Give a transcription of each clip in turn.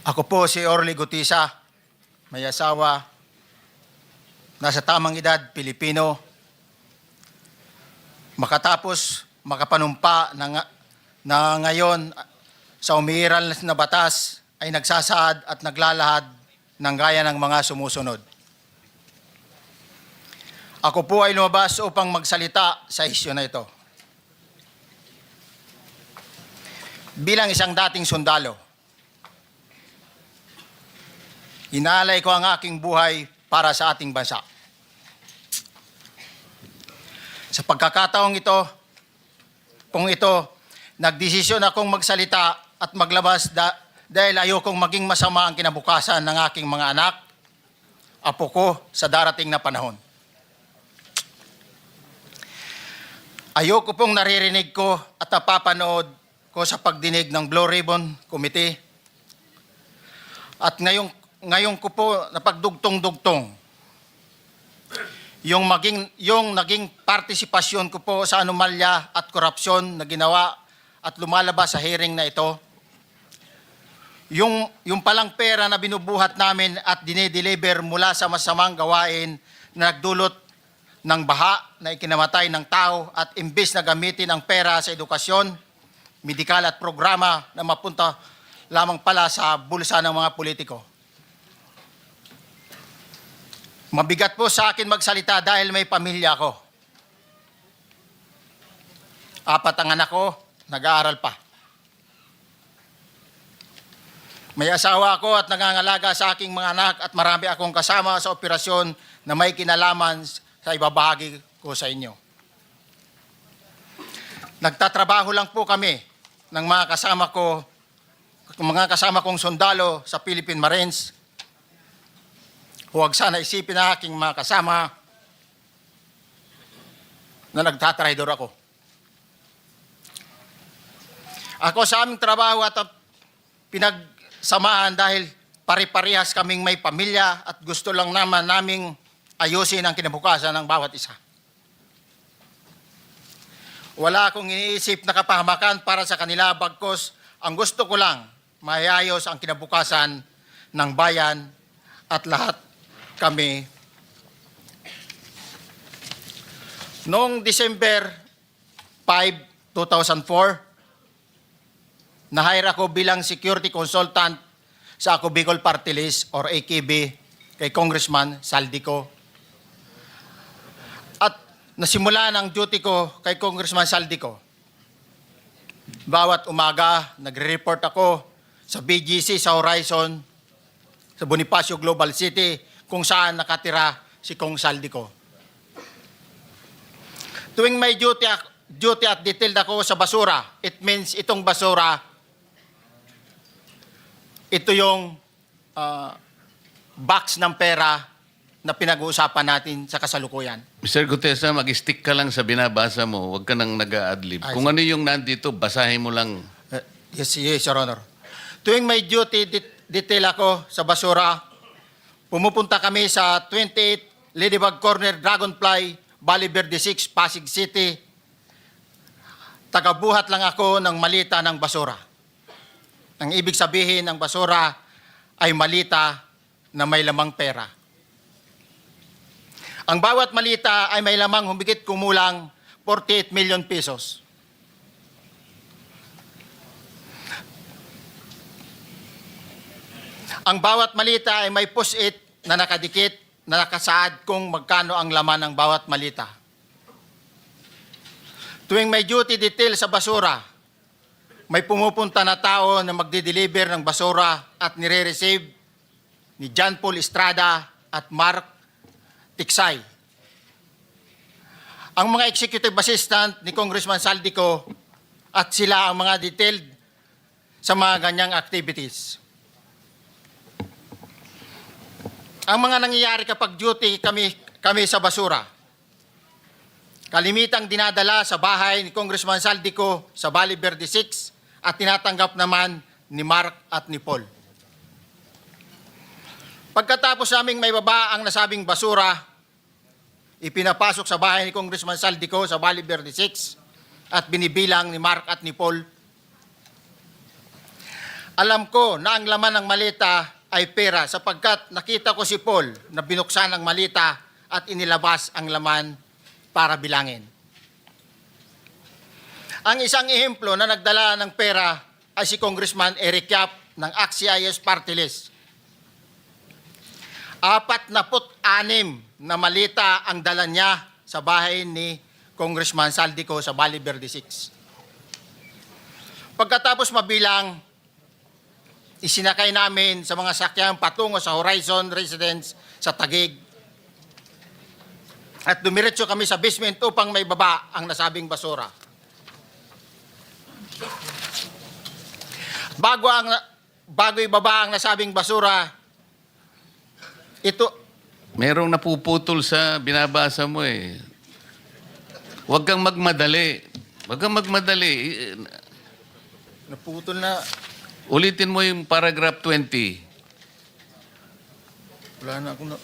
Ako po si Orly Gutisa, may asawa, nasa tamang edad, Pilipino. Makatapos makapanumpa na, na ngayon sa umiiral na batas ay nagsasaad at naglalahad ng gaya ng mga sumusunod. Ako po ay lumabas upang magsalita sa isyu na ito. Bilang isang dating sundalo, Inaalay ko ang aking buhay para sa ating bansa. Sa pagkakataong ito, kung ito, nagdesisyon akong magsalita at maglabas da- dahil ayokong maging masama ang kinabukasan ng aking mga anak, apo ko sa darating na panahon. Ayoko pong naririnig ko at napapanood ko sa pagdinig ng Blue Ribbon Committee at ngayong ngayon ko po napagdugtong-dugtong yung maging yung naging partisipasyon ko po sa anomalya at korupsyon na ginawa at lumalabas sa hearing na ito. Yung yung palang pera na binubuhat namin at dinedeliver mula sa masamang gawain na nagdulot ng baha na ikinamatay ng tao at imbes na gamitin ang pera sa edukasyon, medikal at programa na mapunta lamang pala sa bulsa ng mga politiko. Mabigat po sa akin magsalita dahil may pamilya ko. Apat ang anak ko, nag-aaral pa. May asawa ako at nangangalaga sa aking mga anak at marami akong kasama sa operasyon na may kinalaman sa ibabahagi ko sa inyo. Nagtatrabaho lang po kami ng mga kasama ko, mga kasama kong sundalo sa Philippine Marines Huwag sana isipin na aking mga kasama na nagtatraidor ako. Ako sa aming trabaho at pinagsamahan dahil pare-parehas kaming may pamilya at gusto lang naman naming ayusin ang kinabukasan ng bawat isa. Wala akong iniisip na kapahamakan para sa kanila bagkos ang gusto ko lang mayayos ang kinabukasan ng bayan at lahat kami noong December 5, 2004 na-hire ako bilang security consultant sa Ako Bicol Party List or AKB kay Congressman Saldico. At nasimula ng duty ko kay Congressman Saldico. Bawat umaga, nagre-report ako sa BGC sa Horizon, sa Bonifacio Global City, kung saan nakatira si Kong Saldico. Tuwing may duty, duty at detailed ako sa basura, it means itong basura, ito yung ah, box ng pera na pinag-uusapan natin sa kasalukuyan. Mr. Gutesa, mag-stick ka lang sa binabasa mo. Huwag ka nang nag-a-adlib. Ay, Kung ano yung nandito, basahin mo lang. Eh, yes, yes, Your Honor. Tuwing may duty det- detail ako sa basura, pumupunta kami sa 28 Ladybug Corner Dragonfly, Valley Verde 6, Pasig City. Tagabuhat lang ako ng malita ng basura. Ang ibig sabihin ng basura ay malita na may lamang pera. Ang bawat malita ay may lamang humigit kumulang 48 million pesos. Ang bawat malita ay may push-it na nakadikit na nakasaad kung magkano ang laman ng bawat malita. Tuwing may duty detail sa basura, may pumupunta na tao na magde-deliver ng basura at nire-receive ni John Paul Estrada at Mark Tiksay. Ang mga executive assistant ni Congressman Saldico at sila ang mga detailed sa mga ganyang activities. Ang mga nangyayari kapag duty kami, kami sa basura. Kalimitang dinadala sa bahay ni Congressman Saldico sa Valley Verde 6 at tinatanggap naman ni Mark at ni Paul. Pagkatapos naming may baba ang nasabing basura, ipinapasok sa bahay ni Congressman Saldico sa Valley Verde 6 at binibilang ni Mark at ni Paul Alam ko na ang laman ng malita ay pera sapagkat nakita ko si Paul na binuksan ang malita at inilabas ang laman para bilangin. Ang isang ehemplo na nagdala ng pera ay si Congressman Eric Yap ng AXIS Party List. Apat na put anim na malita ang dala niya sa bahay ni Congressman Saldico sa Bali Verde 6. Pagkatapos mabilang, isinakay namin sa mga sakyan patungo sa Horizon Residence sa Tagig. At dumiretso kami sa basement upang may baba ang nasabing basura. Bago ang bago ibaba ang nasabing basura, ito Merong napuputol sa binabasa mo eh. Huwag kang magmadali. Huwag kang magmadali. Naputol na Ulitin mo yung paragraph 20. wala na ako na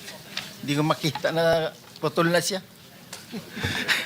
hindi ko makita na putol na siya.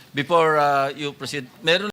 Before uh, you proceed, meron